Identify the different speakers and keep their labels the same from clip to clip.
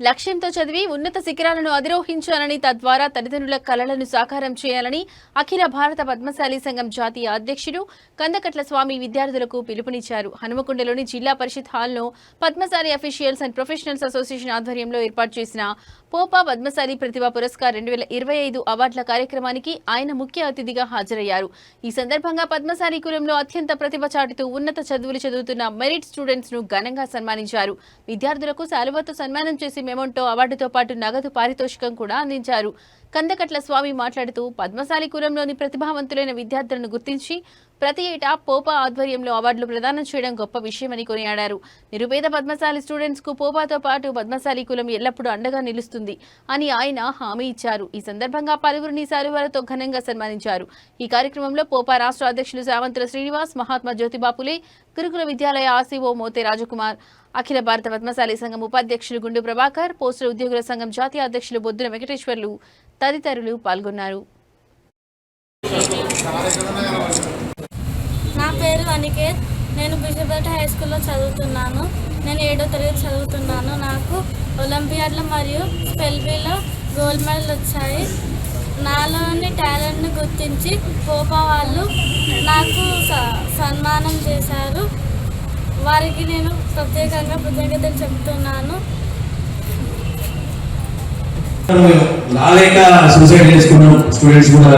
Speaker 1: లక్ష్యంతో చదివి ఉన్నత శిఖరాలను అధిరోహించాలని తద్వారా తల్లిదండ్రుల కలలను సాకారం చేయాలని అఖిల భారత పద్మశాలి సంఘం జాతీయ అధ్యక్షుడు కందకట్ల స్వామి విద్యార్థులకు పిలుపునిచ్చారు. హనుమకొండలోని జిల్లా పరిషత్ హాల్లో Padmasali officials and professionals association ఆధ్వర్యంలో ఏర్పాటు చేసిన పోపా పద్మశాలి ప్రతిభా పురస్కార్ రెండు వేల ఇరవై ఐదు అవార్డుల కార్యక్రమానికి ఆయన ముఖ్య అతిథిగా హాజరయ్యారు. ఈ సందర్భంగా పద్మశాలి కులంలో అత్యంత ప్రతిభ చాటుతూ ఉన్నత చదువులు చదువుతున్న మెరిట్ స్టూడెంట్స్ను ఘనంగా సన్మానించారు. విద్యార్థులకు శాలువతో సన్మానం చేసి మెమోంటో అవార్డుతో పాటు నగదు పారితోషికం కూడా అందించారు. కందకట్ల స్వామి మాట్లాడుతూ పద్మశాలి కులంలోని ప్రతిభావంతులైన విద్యార్థులను గుర్తించి ప్రతి ఏటా పోపా ఆధ్వర్యంలో అవార్డులు ప్రదానం చేయడం గొప్ప విషయమని కొనియాడారు. నిరుపేద పద్మశాలి స్టూడెంట్స్కు పోపాతో పాటు పద్మశాలి కులం ఎల్లప్పుడూ అండగా నిలుస్తుంది అని ఆయన హామీ ఇచ్చారు. ఈ సందర్భంగా పలువురిని శాలువాలతో ఘనంగా సన్మానించారు. ఈ కార్యక్రమంలో పోపా రాష్ట్ర అధ్యక్షులు సావంతుల శ్రీనివాస్ మహాత్మా జ్యోతిబాపులే గురుకుల విద్యాలయ ఆర్సీఓ మోతే రాజకుమార్ అఖిల భారత పద్మశాలి సంఘం ఉపాధ్యక్షులు గుండు ప్రభాకర్ పోస్టల్ ఉద్యోగుల సంఘం జాతీయ అధ్యక్షులు బొద్దున వెంకటేశ్వర్లు తదితరులు పాల్గొన్నారు.
Speaker 2: నా పేరు అనికేత్. నేను బిషపేట హై స్కూల్లో చదువుతున్నాను. నేను ఏడో తరగతి చదువుతున్నాను. నాకు ఒలింపియాడ్లో మరియు స్పెల్బీలో గోల్డ్ మెడల్ వచ్చాయి. నాలోని టాలెంట్ని గుర్తించి పోపా వాళ్ళు నాకు స- సన్మానం చేశారు. వారికి నేను ప్రత్యేకంగా కృతజ్ఞతలు చెప్తున్నాను.
Speaker 3: రాలేక సూసైడ్ చేసుకున్నాం స్టూడెంట్స్ కూడా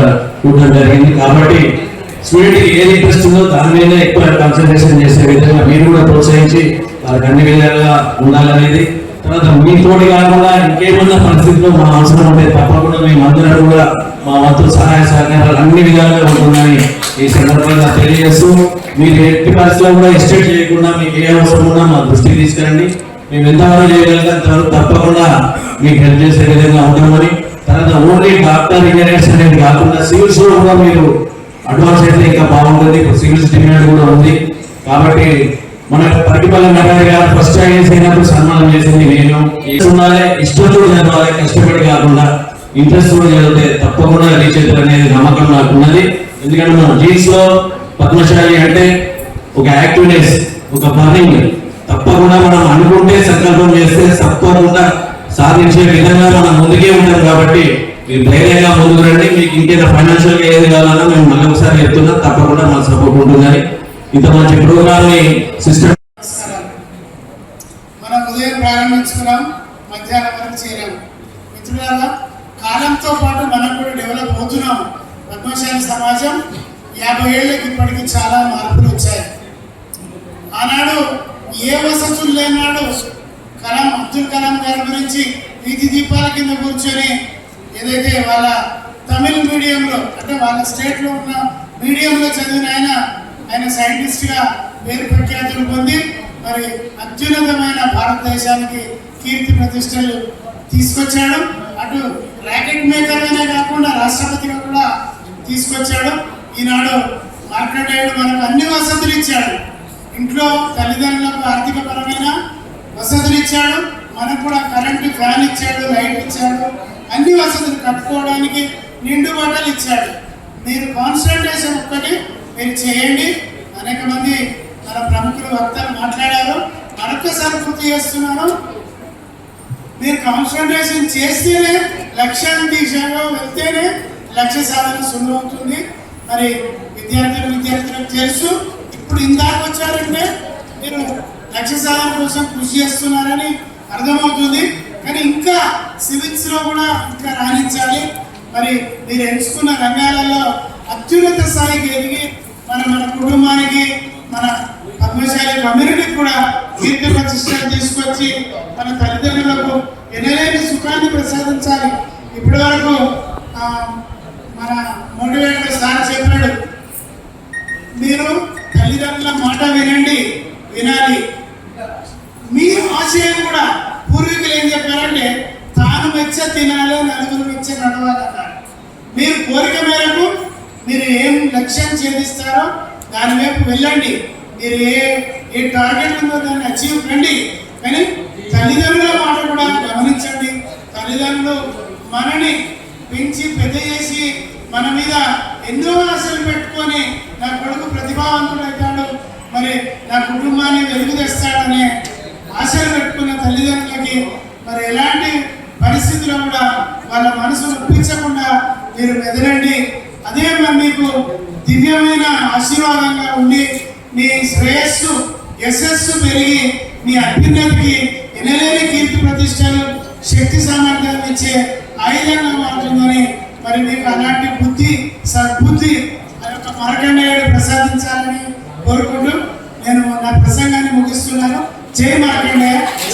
Speaker 3: చూడడం జరిగింది. కాబట్టి స్టూడెంట్ ఏది ఇంట్రెస్ట్ ఉందో దాని మీద ఎక్కువ కాన్సన్ట్రేషన్ చేసే విధంగా మీరు కూడా ప్రోత్సహించి వాళ్ళకి అన్ని విధాలుగా ఉండాలనేది తర్వాత మీతోటి కాకుండా ఇంకేమన్నా పరిస్థితుల్లో మా అవసరం ఉంటే తప్పకుండా మేము అందరం కూడా మా వంతు సహాయ సహకారాలు అన్ని విధాలుగా ఉంటుందని ఈ సందర్భంగా తెలియజేస్తూ మీరు ఎట్టి పరిస్థితుల్లో కూడా ఎస్టేట్ చేయకుండా మీకు ఏ అవసరం ఉన్నా మా దృష్టికి తీసుకురండి. మేము ఎంతవరకు చేయగలిగితే అంతవరకు తప్పకుండా మీకు హెల్ప్ చేసే విధంగా ఉంటామని తర్వాత ఓన్లీ డాక్టర్ ఇంజనీర్స్ అనేది కాకుండా సివిల్స్ కూడా మీరు అడ్వాన్స్ అయితే ఇంకా బాగుంటుంది. ఇప్పుడు సివిల్స్ డిమాండ్ కూడా ఉంది. కాబట్టి మన ప్రతిఫలం నగర్ గారు ఫస్ట్ ఐఎస్ అయినప్పుడు సన్మానం చేసింది నేను. ఉండాలి ఇష్టంతో చదవాలి కష్టపడి కాకుండా ఇంట్రెస్ట్ కూడా చదివితే తప్పకుండా రీచ్ అవుతారు అనేది నమ్మకం నాకు ఉన్నది ఎందుకంటే మనం జీన్స్లో పద్మశాలి అంటే ఒక యాక్టివ్నెస్ ఒక బర్నింగ్ తప్పకుండా మనం అనుకుంటే సంకల్పం చేస్తే తప్పకుండా సాధించే విధంగా మనం ముందుకే ఉంటాం కాబట్టి మీరు ధైర్యంగా ముందుకు రండి. మీకు ఇంకేదైనా ఫైనాన్షియల్గా ఏది కావాలన్నా మేము మళ్ళీ ఒకసారి చెప్తున్నా తప్పకుండా మన సపోర్ట్ ఉంటుందని ఇంత మంచి ప్రోగ్రామ్ని సిస్టర్
Speaker 4: మనం ఉదయం ప్రారంభించుకున్నాం మధ్యాహ్నం వరకు చేయలేము మిత్రులారా కాలంతో పాటు మనం కూడా డెవలప్ అవుతున్నాం. పద్మశాలి సమాజం యాభై ఏళ్ళకి ఇప్పటికి చాలా మార్పులు వచ్చాయి. ఆనాడు ఏ వసతులు లేనాడు కలాం అబ్దుల్ కలాం గారి గురించి వీధి దీపాల కింద కూర్చొని ఏదైతే వాళ్ళ తమిళ మీడియంలో అంటే వాళ్ళ స్టేట్లో ఉన్న మీడియంలో చదివిన ఆయన ఆయన సైంటిస్ట్గా పేరు ప్రఖ్యాతులు పొంది మరి అత్యున్నతమైన భారతదేశానికి కీర్తి ప్రతిష్టలు తీసుకొచ్చాడు. అటు ర్యాకెట్ మేకర్గానే కాకుండా రాష్ట్రపతిగా కూడా తీసుకొచ్చాడు. ఈనాడు మాట్లాడేడు మనకు అన్ని వసతులు ఇచ్చాడు. ఇంట్లో తల్లిదండ్రులకు ఆర్థిక పరమైన వసతులు ఇచ్చాడు. మనకు కూడా కరెంటు ఫ్యాన్ ఇచ్చాడు లైట్ ఇచ్చాడు. అన్ని వసతులు కట్టుకోవడానికి నిండు బట్టలు ఇచ్చాడు. మీరు కాన్సన్ట్రేషన్ ఒక్కటి మీరు చేయండి. అనేక మంది మన ప్రముఖులు వక్తలు మాట్లాడారు. మరొకసారి గుర్తు చేస్తున్నాను. మీరు కాన్సన్ట్రేషన్ చేస్తేనే లక్ష్యాన్ని దిశగా వెళ్తేనే లక్ష్య సాధన సులువవుతుంది మరి విద్యార్థులు విద్యార్థులకు తెలుసు. ఇప్పుడు ఇందాక వచ్చారంటే మీరు లక్ష్య సాధన కోసం కృషి చేస్తున్నారని అర్థమవుతుంది. కానీ ఇంకా సివిల్స్లో కూడా ఇంకా రాణించాలి. మరి మీరు ఎంచుకున్న రంగాలలో అత్యున్నత స్థాయికి ఎదిగి మన మన కుటుంబానికి మన పద్మశాలి కమ్యూనిటీకి కూడా కీర్తి ప్రతిష్టలు తీసుకొచ్చి మన తల్లిదండ్రులకు ఎనలేని సుఖాన్ని ప్రసాదించాలి. ఇప్పటి వరకు మన మోటివేటర్ సార్ చెప్పాడు మీరు తల్లిదండ్రుల మాట వినండి వినాలి. మీ ఆశయం కూడా పూర్వీకులు ఏం చెప్పారంటే తాను మెచ్చ తినాలి నలుగురు మెచ్చ నడవాలన్నారు. మీరు కోరిక మేరకు మీరు ఏం లక్ష్యం ఛేదిస్తారో దాని వైపు వెళ్ళండి. మీరు ఏ ఏ టార్గెట్ ఉందో దాన్ని అచీవ్ కండి. కానీ తల్లిదండ్రుల మాట కూడా గమనించండి. తల్లిదండ్రులు మనని పెంచి పెద్ద చేసి మన మీద ఎన్నో ఆశలు పెట్టుకొని నా కొడుకు ప్రతిభావంతుడైతాడు మరి నా కుటుంబాన్ని వెలుగు తెస్తాడనే ఆశలు పెట్టుకున్న తల్లిదండ్రులకి మరి ఎలాంటి పరిస్థితుల్లో కూడా వాళ్ళ మనసు ఒప్పించకుండా మీరు మెదలండి అదే మరి మీకు దివ్యమైన ఆశీర్వాదంగా ఉండి మీ శ్రేయస్సు యశస్సు పెరిగి మీ అభ్యున్నతికి ఎనలేని కీర్తి ప్రతిష్టలు శక్తి సామర్థ్యాన్ని ఇచ్చే ఆయుధంగా మారుతుందని మరి మీకు అలాంటి బుద్ధి సద్బుద్ధి ఆ యొక్క మార్కండేయుడు ప్రసాదించాలని కోరుకుంటూ నేను నా ప్రసంగాన్ని ముగిస్తున్నాను. జై మార్కండేయ